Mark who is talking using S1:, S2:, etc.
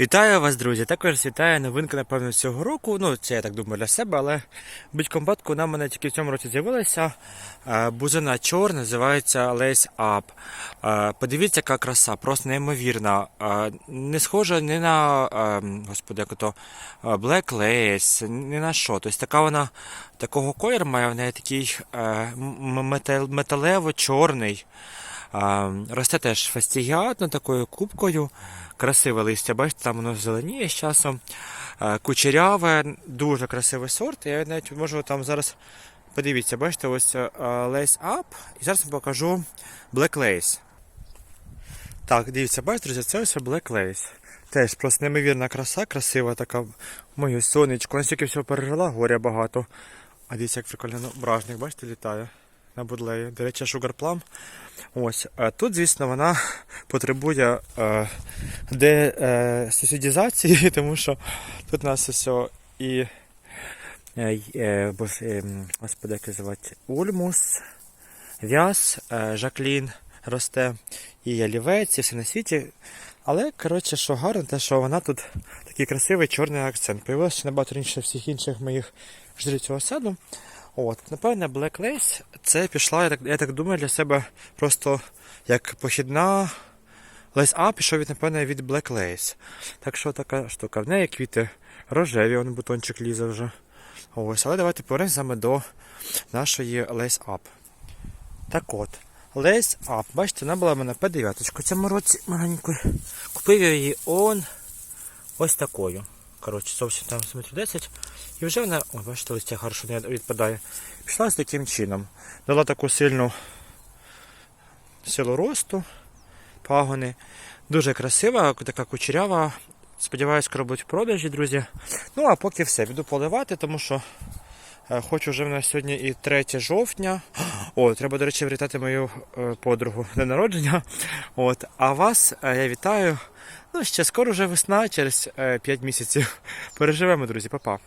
S1: Вітаю вас, друзі! Також вітаю новинка, напевно, цього року. Ну, це я так думаю для себе, але будь компактку вона мене тільки в цьому році з'явилася. Бузина чор називається Up. Е, Подивіться, яка краса, просто неймовірна. Не схожа ні на господи, як ото е, Black Lace, ні на що. Тобто така вона такого кольору має, в неї такий метал- металево-чорний. Росте теж фастігіатно такою кубкою. Красиве листя, бачите, там воно зеленіє з часом. Кучеряве, дуже красивий сорт. Я навіть можу там зараз подивіться, бачите, ось а, Lace Up. І зараз вам покажу Black Lace. Так, дивіться, бачите, друзі, це ось Black Lace. Теж просто неймовірна краса, красива така. Моє сонечко, настільки всього пережила, горя багато. А дивіться, як прикольно ну, бражник, бачите, літає на будлеї. До речі, Plum. Ось. Тут, звісно, вона потребує е, де, е, сусідізації, тому що тут у нас все і е, е, е, господи, як звати, Ульмус, В'яз, е, Жаклін росте, і ялівець, і все на світі. Але, коротше, що гарно, те, що вона тут такий красивий чорний акцент. Появилося набагато раніше всіх інших моїх жителів цього саду. От, напевне, Black Lace це пішла, я так, я так думаю, для себе просто як похідна Lace Up пішов від, напевне, від Black Lace. Так що така штука. В неї квіти рожеві, он бутончик лізе вже. Ось, але давайте повернемось саме до нашої Lace Up. Так от, Lace Up. Бачите, вона була в мене P9 в цьому році маленькою. Купив я її он ось такою. Коротше, зовсім там сантиметрів 10. І вже вона, о, бачите, листя хорошо не відпадає. Пішла ось таким чином. Дала таку сильну силу росту, пагони. Дуже красива, така кучерява. Сподіваюсь, скоро будуть продажі, друзі. Ну, а поки все, піду поливати, тому що е, хочу вже в нас сьогодні і 3 жовтня. О, треба, до речі, привітати мою е, подругу день народження. От, а вас е, я вітаю. Ну, ще скоро вже весна, через 5 місяців. Переживемо, друзі, па-па.